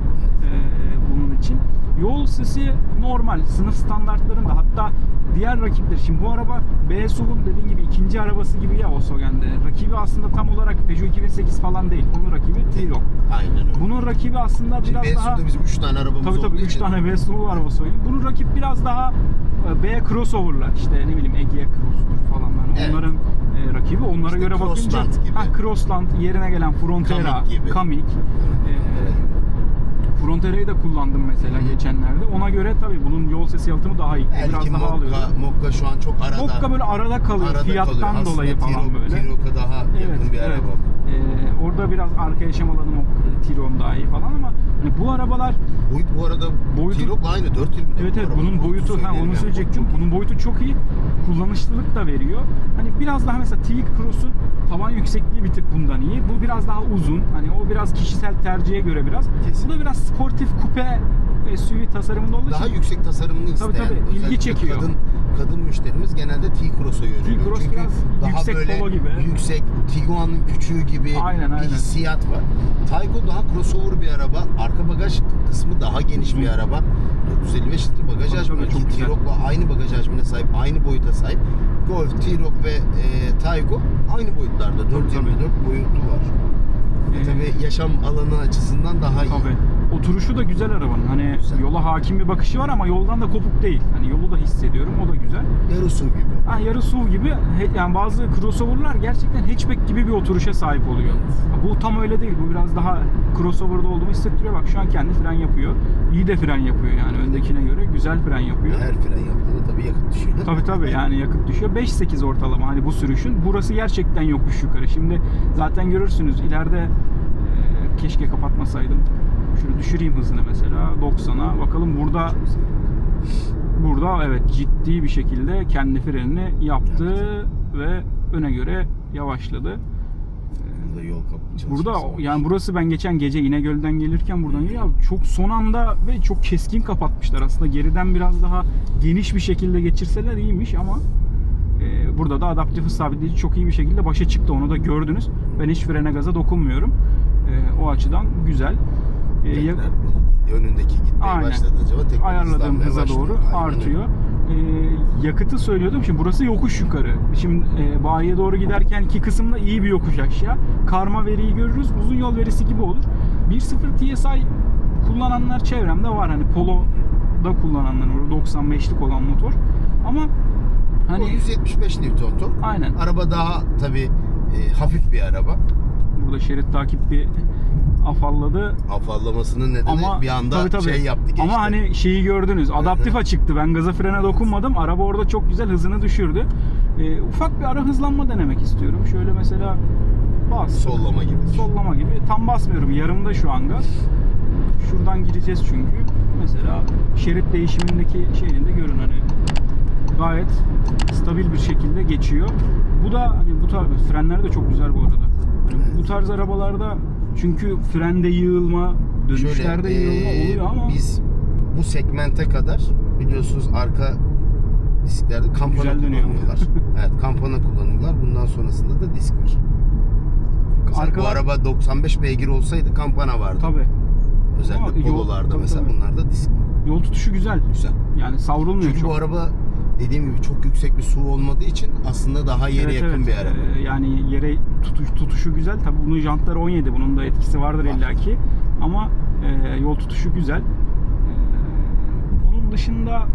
[SPEAKER 1] Ee, bunun için. Yol sesi normal, sınıf standartlarında hatta diğer rakipleri. Şimdi bu araba B SUV'un dediğin gibi ikinci arabası gibi ya Volkswagen'de. Rakibi aslında tam olarak Peugeot 2008 falan değil. Bunun rakibi T-Roc.
[SPEAKER 2] Aynen öyle.
[SPEAKER 1] Bunun rakibi aslında
[SPEAKER 2] Şimdi
[SPEAKER 1] biraz daha...
[SPEAKER 2] BSU'da bizim 3 tane arabamız
[SPEAKER 1] Tabii tabii
[SPEAKER 2] olduğu
[SPEAKER 1] 3
[SPEAKER 2] için
[SPEAKER 1] tane B SUV var Volkswagen'in. Bunun rakip biraz daha e, B crossover'lar. İşte ne bileyim Egea Cross'tur falan. Hani
[SPEAKER 2] Evet.
[SPEAKER 1] onların e, rakibi. Onlara
[SPEAKER 2] İşte
[SPEAKER 1] göre bakınca
[SPEAKER 2] Crossland gibi.
[SPEAKER 1] ha Crossland yerine gelen Frontera,
[SPEAKER 2] Kamiq gibi.
[SPEAKER 1] Kamiq. E, Frontera'yı da kullandım mesela geçenlerde. Ona göre tabii bunun yol sesi yalıtımı daha iyi.
[SPEAKER 2] Belki
[SPEAKER 1] Biraz daha alıyor.
[SPEAKER 2] Mokka, şu an çok arada.
[SPEAKER 1] Mokka böyle arada kalıyor
[SPEAKER 2] arada
[SPEAKER 1] fiyattan
[SPEAKER 2] kalıyor.
[SPEAKER 1] dolayı
[SPEAKER 2] Aslında
[SPEAKER 1] falan
[SPEAKER 2] Tiro-
[SPEAKER 1] böyle.
[SPEAKER 2] Tirok'a daha yakın bir araba.
[SPEAKER 1] Ee, orada biraz arka yaşam alanı Mokka, Tiron daha iyi falan ama hani bu arabalar
[SPEAKER 2] Boyut bu arada
[SPEAKER 1] Boyutu-
[SPEAKER 2] Tirok'la aynı 4 yıl
[SPEAKER 1] Evet evet bunun boyutu ha onu söyleyecektim. Bunun boyutu çok iyi. Kullanışlılık da veriyor. Hani biraz daha mesela T-Cross'un tavan yüksekliği bir tık bundan iyi. Bu biraz daha uzun. Hani o biraz kişisel tercihe göre biraz.
[SPEAKER 2] Kesin.
[SPEAKER 1] Bu da biraz sportif kupe SUV tasarımında olduğu
[SPEAKER 2] Daha
[SPEAKER 1] için
[SPEAKER 2] yüksek tasarımlı isteyen
[SPEAKER 1] tabii, ilgi
[SPEAKER 2] özellikle
[SPEAKER 1] çekiyor.
[SPEAKER 2] Kadın, kadın müşterimiz genelde T-Cross'a yöneliyor.
[SPEAKER 1] T-Cross
[SPEAKER 2] Çünkü
[SPEAKER 1] biraz
[SPEAKER 2] daha
[SPEAKER 1] yüksek
[SPEAKER 2] böyle
[SPEAKER 1] polo gibi.
[SPEAKER 2] yüksek, Tiguan'ın küçüğü gibi
[SPEAKER 1] Aynen,
[SPEAKER 2] bir
[SPEAKER 1] aynen.
[SPEAKER 2] hissiyat var. Taygo daha crossover bir araba. Arka bagaj kısmı daha geniş bir araba. 455 litre bagaj
[SPEAKER 1] Tabii,
[SPEAKER 2] hacmi
[SPEAKER 1] tabii.
[SPEAKER 2] T-Roc'la aynı bagaj hacmine sahip, aynı boyuta sahip. Golf, T-Roc ve e, Taygo aynı boyutlarda. 424 boyutu var.
[SPEAKER 1] Ee,
[SPEAKER 2] tabii yaşam alanı açısından daha iyi.
[SPEAKER 1] Tabii. Oturuşu da güzel arabanın. Hani
[SPEAKER 2] Güzel.
[SPEAKER 1] yola hakim bir bakışı var ama yoldan da kopuk değil. Hani yolu da hissediyorum. O da güzel.
[SPEAKER 2] Yarı su gibi.
[SPEAKER 1] Ha, yarı SUV gibi he- yani bazı crossover'lar gerçekten hatchback gibi bir oturuşa sahip oluyor. Bu tam öyle değil. Bu biraz daha crossover'da olduğumu hissettiriyor. Bak şu an kendi fren yapıyor. İyi de fren yapıyor yani öndekine göre güzel fren yapıyor.
[SPEAKER 2] Her fren yaptığında tabii yakıt düşüyor.
[SPEAKER 1] Tabii tabii yani yakıt düşüyor. 5-8 ortalama hani bu sürüşün. Burası gerçekten yokuş yukarı. Şimdi zaten görürsünüz ileride e, keşke kapatmasaydım. Şunu düşüreyim hızını mesela 90'a. Bakalım burada burada evet ciddi bir şekilde kendi frenini yaptı ve öne göre yavaşladı.
[SPEAKER 2] Burada yol kapı
[SPEAKER 1] Burada yani burası ben geçen gece İnegöl'den gelirken buradan ya çok son anda ve çok keskin kapatmışlar aslında geriden biraz daha geniş bir şekilde geçirseler iyiymiş ama e, burada da adaptif hız sabitleyici çok iyi bir şekilde başa çıktı onu da gördünüz. Ben hiç frene gaza dokunmuyorum. E, o açıdan güzel. E,
[SPEAKER 2] Tekrar bu önündeki gitmeye
[SPEAKER 1] Aynen.
[SPEAKER 2] başladı acaba tekrar
[SPEAKER 1] ayarladığım hıza doğru
[SPEAKER 2] Aynen
[SPEAKER 1] artıyor. Ee, yakıtı söylüyordum. Şimdi burası yokuş yukarı. Şimdi e, bayiye doğru giderken iki kısımda iyi bir yokuş aşağı. Karma veriyi görürüz. Uzun yol verisi gibi olur. 1.0 TSI kullananlar çevremde var. Hani Polo'da kullananlar var. 95'lik olan motor. Ama hani
[SPEAKER 2] O 175 Newton tork.
[SPEAKER 1] aynen.
[SPEAKER 2] Araba daha tabi hafif bir araba.
[SPEAKER 1] Burada şerit takip bir afalladı.
[SPEAKER 2] Afallamasının nedeni
[SPEAKER 1] Ama
[SPEAKER 2] bir anda
[SPEAKER 1] tabii, tabii.
[SPEAKER 2] şey yaptı geçti.
[SPEAKER 1] Ama hani şeyi gördünüz. Adaptif açıktı. Ben gaza frene dokunmadım. Araba orada çok güzel hızını düşürdü. Ee, ufak bir ara hızlanma denemek istiyorum. Şöyle mesela bas.
[SPEAKER 2] sollama gibi.
[SPEAKER 1] Sollama gibi. Tam basmıyorum. Yarımda şu an gaz. Şuradan gireceğiz çünkü. Mesela şerit değişimindeki şeyini de görün hani gayet stabil bir şekilde geçiyor. Bu da hani bu tarz frenler de çok güzel bu arada. Hani bu tarz arabalarda çünkü frende yığılma, dönüşlerde
[SPEAKER 2] Şöyle,
[SPEAKER 1] yığılma
[SPEAKER 2] eee,
[SPEAKER 1] oluyor ama
[SPEAKER 2] biz bu segmente kadar biliyorsunuz arka disklerde kampana
[SPEAKER 1] Güzel dönüyor.
[SPEAKER 2] kullanıyorlar. evet kampana kullanıyorlar. Bundan sonrasında da disk var. Mesela
[SPEAKER 1] Arkalar-
[SPEAKER 2] Bu araba 95 beygir olsaydı kampana vardı.
[SPEAKER 1] tabi
[SPEAKER 2] Özellikle
[SPEAKER 1] Ama yol-
[SPEAKER 2] pololarda
[SPEAKER 1] tabii,
[SPEAKER 2] mesela
[SPEAKER 1] tabii.
[SPEAKER 2] bunlarda disk.
[SPEAKER 1] yol tutuşu güzel.
[SPEAKER 2] Güzel.
[SPEAKER 1] Yani savrulmuyor
[SPEAKER 2] Çünkü
[SPEAKER 1] çok.
[SPEAKER 2] bu araba dediğim gibi çok yüksek bir su olmadığı için aslında daha yere
[SPEAKER 1] Evet,
[SPEAKER 2] yakın
[SPEAKER 1] evet.
[SPEAKER 2] bir araba.
[SPEAKER 1] Ee, Yani yere tutuş, tutuşu güzel. Tabii bunun jantları 17. Bunun da etkisi vardır
[SPEAKER 2] Var.
[SPEAKER 1] illaki. Ama e, yol tutuşu güzel. Ee, onun dışında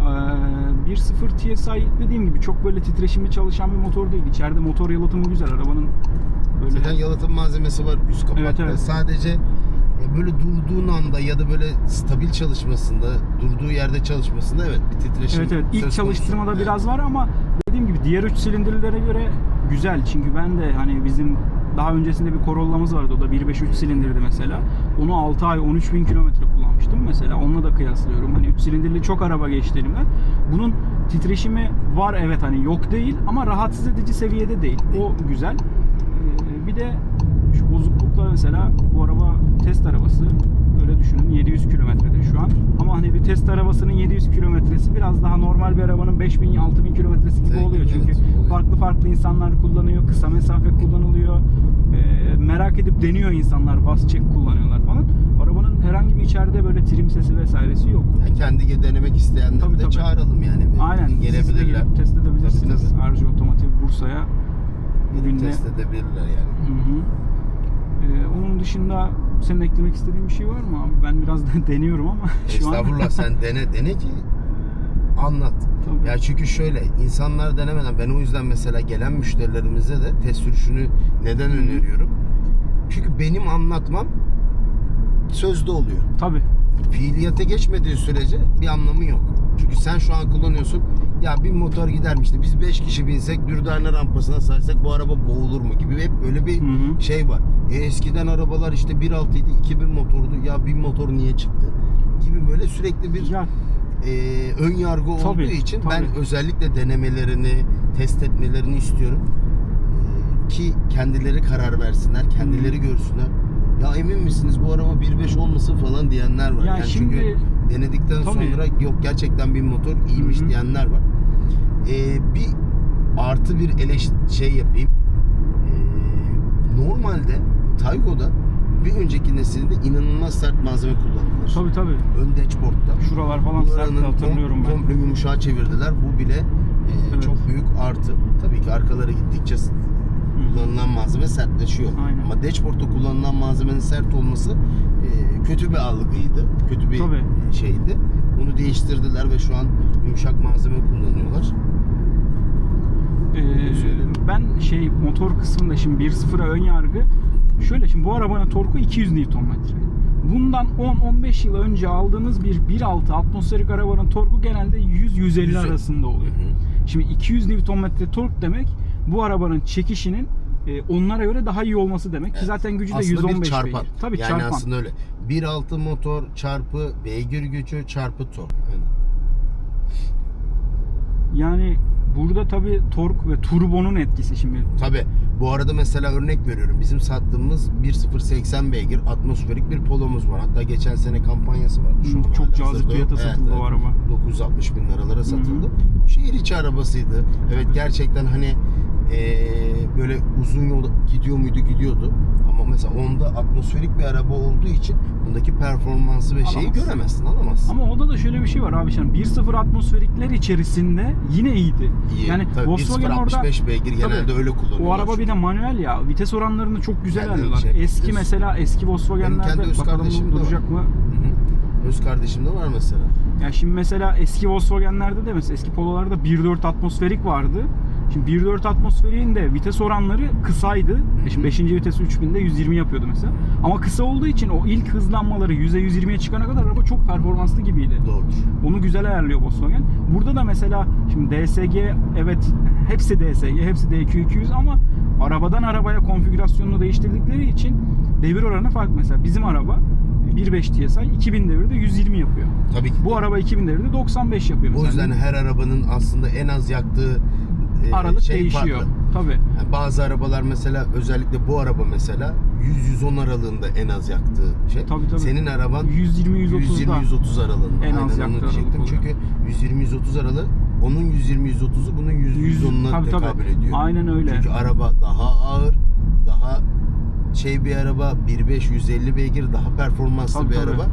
[SPEAKER 1] e, 1.0 TSI dediğim gibi çok böyle titreşimli çalışan bir motor değil. İçeride motor yalıtımı güzel. Arabanın böyle
[SPEAKER 2] Zaten yalıtım malzemesi var üst kapakta.
[SPEAKER 1] Evet, evet.
[SPEAKER 2] Sadece e, böyle durduğun anda ya da böyle stabil çalışmasında, durduğu yerde çalışmasında evet bir titreşim
[SPEAKER 1] Evet evet. İlk çalıştırmada biraz var ama dediğim gibi diğer 3 silindirlere göre güzel. Çünkü ben de hani bizim daha öncesinde bir Corolla'mız vardı. O da 1.5 3 silindirdi mesela. Onu 6 ay 13 bin kilometre kullanmıştım mesela. Onunla da kıyaslıyorum. Hani 3 silindirli çok araba geçti elimden. Bunun titreşimi var evet hani yok değil ama rahatsız edici seviyede değil. O güzel. Ee, bir de şu bozuklukla mesela bu araba test arabası öyle düşünün 700 kilometrede şu an. Ama hani bir test arabasının 700 kilometresi biraz daha normal bir arabanın 5000 6000 kilometresi gibi oluyor. Çünkü
[SPEAKER 2] evet, oluyor.
[SPEAKER 1] farklı farklı insanlar kullanıyor, kısa mesafe kullanılıyor. Ee, merak edip deniyor insanlar, bas çek kullanıyorlar falan. Arabanın herhangi bir içeride böyle trim sesi vesairesi yok.
[SPEAKER 2] Yani kendi denemek isteyenleri
[SPEAKER 1] Tabii,
[SPEAKER 2] de
[SPEAKER 1] tabii.
[SPEAKER 2] çağıralım yani.
[SPEAKER 1] Aynen. Siz
[SPEAKER 2] Gelebilirler.
[SPEAKER 1] gelip test edebilirsiniz.
[SPEAKER 2] Tabii, tabii.
[SPEAKER 1] Arzu Otomotiv Bursa'ya. Bugün
[SPEAKER 2] test edebilirler yani.
[SPEAKER 1] Hı hı. Ee, onun dışında senin eklemek istediğin bir şey var mı abi? Ben biraz da deniyorum ama şu an.
[SPEAKER 2] Estağfurullah sen dene dene ki anlat.
[SPEAKER 1] Tabii.
[SPEAKER 2] Ya çünkü şöyle insanlar denemeden ben o yüzden mesela gelen müşterilerimize de test sürüşünü neden öneriyorum? Çünkü benim anlatmam sözde oluyor.
[SPEAKER 1] Tabii.
[SPEAKER 2] Fiiliyete geçmediği sürece bir anlamı yok. Çünkü sen şu an kullanıyorsun. Ya bir motor gidermiş de biz 5 kişi binsek Dürdane rampasına saysak bu araba boğulur mu gibi hep böyle bir
[SPEAKER 1] Hı hı.
[SPEAKER 2] şey var. E, eskiden arabalar işte 1.6 idi 2000 motordu. Ya 1000 motor niye çıktı? Gibi böyle sürekli bir
[SPEAKER 1] Ya
[SPEAKER 2] e, ön yargı
[SPEAKER 1] Tabii,
[SPEAKER 2] olduğu için ben
[SPEAKER 1] tabii.
[SPEAKER 2] özellikle denemelerini, test etmelerini istiyorum. E, ki kendileri karar versinler, kendileri görsünler. Ya emin misiniz bu araba 1.5 olmasın falan diyenler var.
[SPEAKER 1] Ya
[SPEAKER 2] yani
[SPEAKER 1] şimdi-
[SPEAKER 2] çünkü denedikten
[SPEAKER 1] Tabii.
[SPEAKER 2] sonra yok gerçekten bir motor iyiymiş
[SPEAKER 1] Hı hı.
[SPEAKER 2] diyenler var. E, bir artı bir eleş şey yapayım. E, normalde Taygo'da bir önceki nesilde inanılmaz sert malzeme kullanılır.
[SPEAKER 1] tabii tabii.
[SPEAKER 2] Ön dashboard'ta.
[SPEAKER 1] Şuralar falan sert hatırlıyorum ben.
[SPEAKER 2] Komple yumuşağa çevirdiler. Bu bile e,
[SPEAKER 1] Evet.
[SPEAKER 2] çok büyük artı. Tabii ki arkalara gittikçe kullanılan malzeme sertleşiyor.
[SPEAKER 1] Aynen.
[SPEAKER 2] Ama dashboard'da kullanılan malzemenin sert olması e, kötü bir algıydı. Kötü bir
[SPEAKER 1] Tabii.
[SPEAKER 2] şeydi. Bunu değiştirdiler ve şu an yumuşak malzeme kullanıyorlar.
[SPEAKER 1] Ee, ben şey motor kısmında şimdi 1.0'a ön yargı şöyle şimdi bu arabanın torku 200 Nm. Bundan 10-15 yıl önce aldığınız bir 1.6 atmosferik arabanın torku genelde 100-150
[SPEAKER 2] Yüz-
[SPEAKER 1] arasında oluyor. Şimdi 200 Nm tork demek bu arabanın çekişinin e, onlara göre daha iyi olması demek. Ki
[SPEAKER 2] Evet.
[SPEAKER 1] zaten gücü de
[SPEAKER 2] aslında
[SPEAKER 1] 115
[SPEAKER 2] bir çarpan.
[SPEAKER 1] beygir. Tabii
[SPEAKER 2] yani
[SPEAKER 1] çarpan.
[SPEAKER 2] aslında öyle. 1.6 motor çarpı beygir gücü çarpı tork.
[SPEAKER 1] Yani burada tabii tork ve turbonun etkisi şimdi.
[SPEAKER 2] Tabi bu arada mesela örnek veriyorum. Bizim sattığımız 1.080 beygir atmosferik bir polomuz var. Hatta geçen sene kampanyası vardı. Şu
[SPEAKER 1] Hı,
[SPEAKER 2] an
[SPEAKER 1] çok cazip fiyata satıldı o araba.
[SPEAKER 2] 960 bin liralara satıldı. Bu şehir içi arabasıydı. Evet gerçekten hani eee, böyle uzun yol gidiyor muydu gidiyordu. Ama mesela onda atmosferik bir araba olduğu için bundaki performansı ve şeyi
[SPEAKER 1] Alamazsın.
[SPEAKER 2] göremezsin, alamazsın.
[SPEAKER 1] Ama orada da şöyle bir şey var abi. Şimdi 1.0 atmosferikler içerisinde yine iyiydi.
[SPEAKER 2] İyi.
[SPEAKER 1] Yani
[SPEAKER 2] Tabii
[SPEAKER 1] Volkswagen orada
[SPEAKER 2] 1.065 beygir genelde
[SPEAKER 1] Tabii.
[SPEAKER 2] öyle kullanıyorlar.
[SPEAKER 1] o araba bir de manuel ya. Vites oranlarını çok güzel
[SPEAKER 2] Kendi
[SPEAKER 1] alıyorlar.
[SPEAKER 2] şey
[SPEAKER 1] eski mesela eski
[SPEAKER 2] Benim
[SPEAKER 1] Volkswagen'lerde
[SPEAKER 2] kendi öz
[SPEAKER 1] bakalım
[SPEAKER 2] kardeşim
[SPEAKER 1] bu
[SPEAKER 2] de
[SPEAKER 1] duracak mı?
[SPEAKER 2] Öz kardeşim de var mesela.
[SPEAKER 1] Ya şimdi mesela eski Volkswagen'lerde de mesela eski Polo'larda 1.4 atmosferik vardı. Şimdi 1.4 atmosferiğin de vites oranları kısaydı. Şimdi 5. vitesi 3000'de 120 yapıyordu mesela. Ama kısa olduğu için o ilk hızlanmaları 100'e 120'ye çıkana kadar araba çok performanslı gibiydi.
[SPEAKER 2] Doğrudur.
[SPEAKER 1] Onu güzel ayarlıyor Volkswagen. Burada da mesela şimdi DSG evet hepsi DSG, hepsi DQ200 ama arabadan arabaya konfigürasyonunu değiştirdikleri için devir oranı farklı. Mesela bizim araba 1.5 TSI 2000 devirde 120 yapıyor.
[SPEAKER 2] Tabii ki.
[SPEAKER 1] Bu araba 2000 devirde 95 yapıyor
[SPEAKER 2] o
[SPEAKER 1] mesela.
[SPEAKER 2] yüzden her arabanın aslında en az yaktığı e,
[SPEAKER 1] aralık
[SPEAKER 2] şey
[SPEAKER 1] değişiyor.
[SPEAKER 2] farklı.
[SPEAKER 1] Tabii.
[SPEAKER 2] Yani bazı arabalar mesela özellikle bu araba mesela 100-110 aralığında en az yaktığı şey.
[SPEAKER 1] Tabii, tabii.
[SPEAKER 2] Senin araban
[SPEAKER 1] 120-130'da
[SPEAKER 2] 120-130 aralığında.
[SPEAKER 1] En az
[SPEAKER 2] Aynen
[SPEAKER 1] yaktığı aralık.
[SPEAKER 2] Çünkü 120-130 aralığı onun 120-130'u bunun
[SPEAKER 1] 100
[SPEAKER 2] 100-110'una
[SPEAKER 1] tabii, tabii.
[SPEAKER 2] tekabül ediyor.
[SPEAKER 1] Aynen öyle.
[SPEAKER 2] Çünkü araba daha ağır, daha şey bir araba 1.5 150 beygir daha performanslı
[SPEAKER 1] Tabii,
[SPEAKER 2] bir
[SPEAKER 1] tabii.
[SPEAKER 2] araba.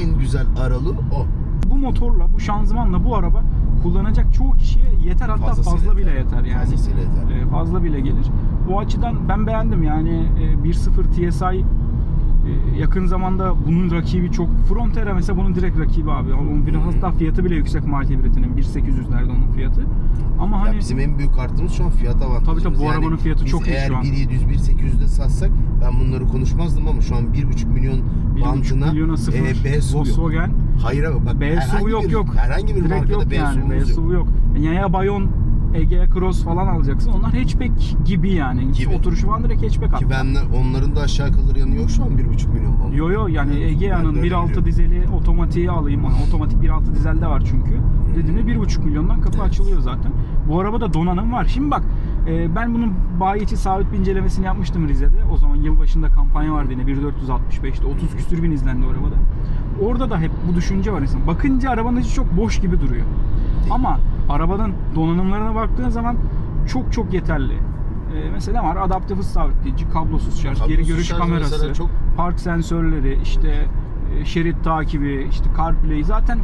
[SPEAKER 2] En güzel aralığı o.
[SPEAKER 1] bu motorla, bu şanzımanla bu araba kullanacak çoğu kişiye yeter hatta
[SPEAKER 2] Fazlasıyla
[SPEAKER 1] fazla bile yeter yani.
[SPEAKER 2] Fazlasıyla yeter.
[SPEAKER 1] E, fazla bile gelir. Bu açıdan ben beğendim yani e, 1.0 TSI e, yakın zamanda bunun rakibi çok. Frontera mesela bunun direkt rakibi abi. Onun biraz hatta fiyatı bile yüksek marka hibritinin 1800'lerde onun fiyatı. Ama hani
[SPEAKER 2] ya bizim en büyük artımız şu an fiyat avantajımız.
[SPEAKER 1] Tabii tabii, bu arabanın fiyatı çok iyi
[SPEAKER 2] eğer
[SPEAKER 1] şu an.
[SPEAKER 2] 1700 1800'de satsak bunları konuşmazdım ama şu an 1,5 milyon
[SPEAKER 1] 1.5
[SPEAKER 2] bantına
[SPEAKER 1] milyona sıfır
[SPEAKER 2] e, B SUV yok.
[SPEAKER 1] Volkswagen
[SPEAKER 2] Hayır abi bak
[SPEAKER 1] B
[SPEAKER 2] herhangi
[SPEAKER 1] yok
[SPEAKER 2] bir,
[SPEAKER 1] yok.
[SPEAKER 2] Herhangi bir
[SPEAKER 1] Direkt
[SPEAKER 2] markada
[SPEAKER 1] yok yani. B
[SPEAKER 2] SUV'umuz yok.
[SPEAKER 1] Yok. Yani ya Bayon Egea Cross falan alacaksın. Onlar hatchback gibi yani.
[SPEAKER 2] Gibi.
[SPEAKER 1] Oturuşu falan direkt hatchback
[SPEAKER 2] Ki
[SPEAKER 1] hatta.
[SPEAKER 2] ben onların da aşağı kalır yanı yok şu an 1,5 milyon bant.
[SPEAKER 1] Yo yo yani
[SPEAKER 2] de
[SPEAKER 1] Egea'nın
[SPEAKER 2] öyle
[SPEAKER 1] 1.6
[SPEAKER 2] biliyorum.
[SPEAKER 1] dizeli otomatiği alayım. Yani otomatik 1.6 dizelde var çünkü. Dediğimde 1.5 milyondan kapı
[SPEAKER 2] Evet.
[SPEAKER 1] açılıyor zaten. Bu arabada donanım var. Şimdi bak e, ben bunun bayi içi sabit bir incelemesini yapmıştım Rize'de. O zaman yılbaşında kampanya vardı yine 1.465'te. 30 küsür bin izlendi arabada. Orada da hep bu düşünce var insan. Bakınca arabanın içi çok boş gibi duruyor. Ama arabanın donanımlarına baktığın zaman çok çok yeterli. E, mesela var? Adaptif hız sabitleyici, kablosuz şarj, geri
[SPEAKER 2] Kablosuz
[SPEAKER 1] görüş
[SPEAKER 2] şarj
[SPEAKER 1] kamerası,
[SPEAKER 2] çok-
[SPEAKER 1] park sensörleri, işte e, şerit takibi, işte CarPlay. Zaten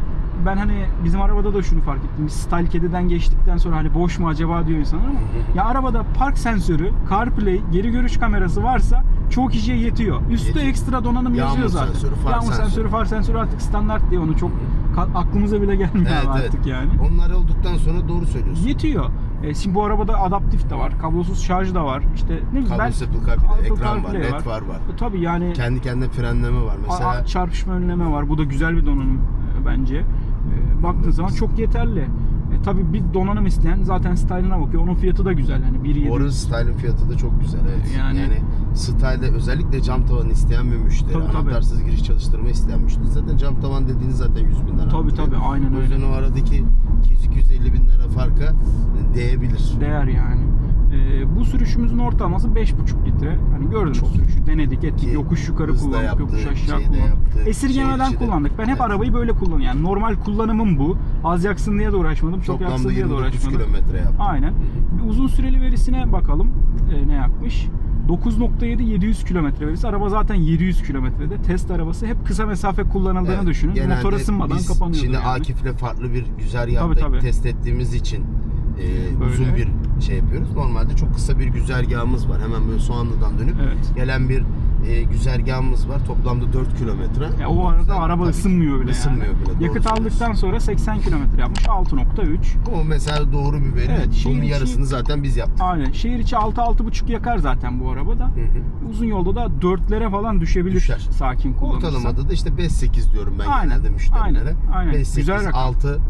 [SPEAKER 1] ben hani bizim arabada da şunu fark ettim. Biz Style Kedi'den geçtikten sonra hani boş mu acaba diyor insanlar ama ya arabada park sensörü, CarPlay, geri görüş kamerası varsa çoğu kişiye yetiyor. Üstü
[SPEAKER 2] Yetiyor.
[SPEAKER 1] ekstra donanım
[SPEAKER 2] Yağmur
[SPEAKER 1] yazıyor zaten.
[SPEAKER 2] sensörü, far
[SPEAKER 1] Yağmur
[SPEAKER 2] sensörü.
[SPEAKER 1] sensörü, far sensörü artık standart diye onu çok ka- aklımıza bile gelmiyor
[SPEAKER 2] Evet,
[SPEAKER 1] artık
[SPEAKER 2] evet.
[SPEAKER 1] yani.
[SPEAKER 2] Onlar olduktan sonra doğru söylüyorsun.
[SPEAKER 1] Yetiyor. E, şimdi bu arabada adaptif de var, kablosuz şarj da var. İşte ne bileyim ben
[SPEAKER 2] Kablosuz Apple CarPlay,
[SPEAKER 1] Apple
[SPEAKER 2] ekran var,
[SPEAKER 1] CarPlay
[SPEAKER 2] led var var.
[SPEAKER 1] E, Tabii yani
[SPEAKER 2] Kendi kendine frenleme var.
[SPEAKER 1] A-
[SPEAKER 2] Mesela
[SPEAKER 1] a- çarpışma önleme var. Bu da güzel bir donanım e, bence. Baktığın zaman çok yeterli. E, tabii bir donanım isteyen zaten style'ına bakıyor. Onun fiyatı da güzel. Hani 1.7
[SPEAKER 2] Orange Style'ın fiyatı da çok güzel evet.
[SPEAKER 1] Yani-
[SPEAKER 2] Yani, Style'de özellikle cam tavan isteyen bir müşteri.
[SPEAKER 1] Tabii, tabii.
[SPEAKER 2] Anahtarsız giriş çalıştırma isteyen müşteri. Zaten cam tavan dediğiniz zaten 100 bin lira.
[SPEAKER 1] Tabii, tabii, aynen
[SPEAKER 2] O yüzden
[SPEAKER 1] öyle.
[SPEAKER 2] o aradaki 200-250 bin lira farka değebilir.
[SPEAKER 1] değer yani. E, bu sürüşümüzün ortalaması 5.5 litre. Hani gördünüz
[SPEAKER 2] Çok.
[SPEAKER 1] sürüşü denedik ettik.
[SPEAKER 2] Ki
[SPEAKER 1] Yokuş yukarı kullandık,
[SPEAKER 2] yaptı,
[SPEAKER 1] yokuş aşağı kullandık.
[SPEAKER 2] yaptı,
[SPEAKER 1] Esirgemeden kullandık. Ben hep
[SPEAKER 2] Evet.
[SPEAKER 1] arabayı böyle kullanıyorum. Yani normal kullanımım bu. Az yaksın diye de uğraşmadım. Çok yaksın
[SPEAKER 2] Toplamda
[SPEAKER 1] diye de
[SPEAKER 2] 29
[SPEAKER 1] uğraşmadım.
[SPEAKER 2] kilometre yaptı.
[SPEAKER 1] Aynen. Bir uzun süreli verisine bakalım e, ne yakmış. 9.7 700 kilometre verisi. Araba zaten 700 kilometrede. Test arabası hep kısa mesafe kullanıldığını
[SPEAKER 2] Evet,
[SPEAKER 1] düşünün.
[SPEAKER 2] genelde
[SPEAKER 1] Motor ısınmadan
[SPEAKER 2] biz
[SPEAKER 1] kapanıyordu
[SPEAKER 2] Şimdi
[SPEAKER 1] yani.
[SPEAKER 2] Akif'le farklı bir güzergahta
[SPEAKER 1] Tabii, tabii.
[SPEAKER 2] test ettiğimiz için e,
[SPEAKER 1] Böyle.
[SPEAKER 2] uzun bir şey yapıyoruz. Normalde çok kısa bir güzergahımız var. Hemen böyle Soğanlı'dan dönüp
[SPEAKER 1] Evet.
[SPEAKER 2] gelen bir e, güzergahımız var. Toplamda 4 kilometre.
[SPEAKER 1] O arada
[SPEAKER 2] Güzel,
[SPEAKER 1] araba ısınmıyor bile
[SPEAKER 2] Isınmıyor
[SPEAKER 1] yani.
[SPEAKER 2] bile,
[SPEAKER 1] Yakıt aldıktan sonra 80 kilometre yapmış. 6.3.
[SPEAKER 2] O mesela doğru bir veri.
[SPEAKER 1] Evet, şehir
[SPEAKER 2] Bunun
[SPEAKER 1] içi-
[SPEAKER 2] yarısını zaten biz yaptık.
[SPEAKER 1] Aynen. Şehir içi 6-6.5 yakar zaten bu arabada.
[SPEAKER 2] Hı hı.
[SPEAKER 1] Uzun yolda da 4'lere falan düşebilir
[SPEAKER 2] Düşer.
[SPEAKER 1] sakin kullanırsa.
[SPEAKER 2] Ortalamada da işte 5-8 diyorum ben
[SPEAKER 1] Aynen,
[SPEAKER 2] genelde müşterilere.
[SPEAKER 1] aynen, aynen.
[SPEAKER 2] 5-8,
[SPEAKER 1] Güzel rakam.
[SPEAKER 2] 6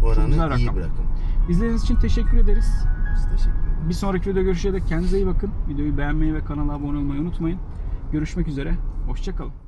[SPEAKER 1] Çok
[SPEAKER 2] oranı
[SPEAKER 1] güzel
[SPEAKER 2] iyi bir rakam.
[SPEAKER 1] İzlediğiniz için teşekkür ederiz.
[SPEAKER 2] Biz teşekkür ederiz.
[SPEAKER 1] Bir sonraki videoda görüşecek. Kendinize iyi bakın. Videoyu beğenmeyi ve kanala abone olmayı unutmayın. Görüşmek üzere. Hoşçakalın.